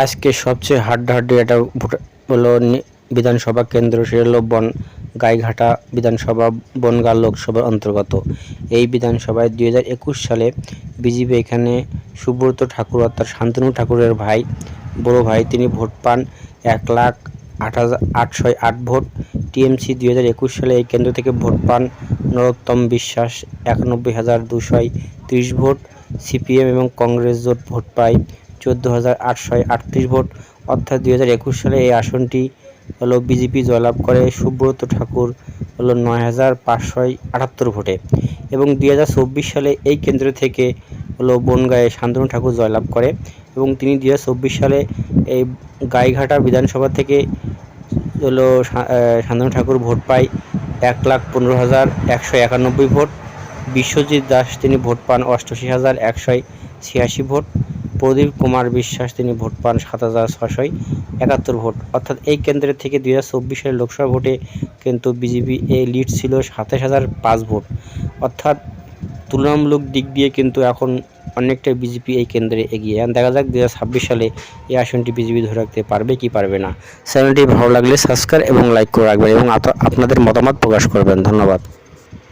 আজকে সবচেয়ে হাড্ডাহাড্ডি একটা ভোট হলো বিধানসভা কেন্দ্র, সেটা বন গাইঘাটা বিধানসভা, বনগাঁ লোকসভার অন্তর্গত। এই বিধানসভায় দুই হাজার একুশ সালে বিজেপি এখানে সুব্রত ঠাকুর অর্থাৎ শান্তনু ঠাকুরের ভাই, বড় ভাই, তিনি ভোট পান এক লাখ আট হাজার আটশো আট ভোট। টিএমসি দুই হাজার একুশ সালে এই কেন্দ্র থেকে ভোট পান নরোত্তম বিশ্বাস একানব্বই হাজার দুশো তিরিশ ভোট। সিপিএম এবং কংগ্রেস জোট ভোট পায় চোদ্দ হাজার আটশো আটত্রিশ ভোট। অর্থাৎ দুই হাজার একুশ সালে এই আসনটি হলো বিজেপি জয়লাভ করে সুব্রত ঠাকুর হলো নয় হাজার পাঁচশো আটাত্তর ভোটে। এবং দুই হাজার চব্বিশ সালে এই কেন্দ্র থেকে হলো বনগাঁয়ে শান্তনু ঠাকুর জয়লাভ করে। এবং তিনি দুই হাজার চব্বিশ সালে এই গাইঘাটা বিধানসভা থেকে হলো শান্তনু ঠাকুর ভোট পায় এক লাখ পনেরো হাজার একশো একানব্বই ভোট। বিশ্বজিৎ দাস তিনি ভোট পান অষ্টআশি হাজার একশো ছিয়াশি ভোট। প্রদীপ কুমার বিশ্বাস, তিনি ভোট পান সাত হাজার ছশো একাত্তর ভোট। অর্থাৎ এই কেন্দ্রের থেকে দুই হাজার চব্বিশ সালের লোকসভা ভোটে কিন্তু বিজেপি এই লিড ছিল সাতাশ হাজার পাঁচ ভোট। অর্থাৎ তুলনামূলক দিক দিয়ে কিন্তু এখন অনেকটা বিজেপি এই কেন্দ্রে এগিয়ে। এখন দেখা যাক দু হাজার ছাব্বিশ সালে এই আসনটি বিজেপি ধরে রাখতে পারবে কি পারবে না। চ্যানেলটি ভালো লাগলে সাবস্ক্রাইব এবং লাইক করে রাখবেন এবং আপনাদের মতামত প্রকাশ করবেন। ধন্যবাদ।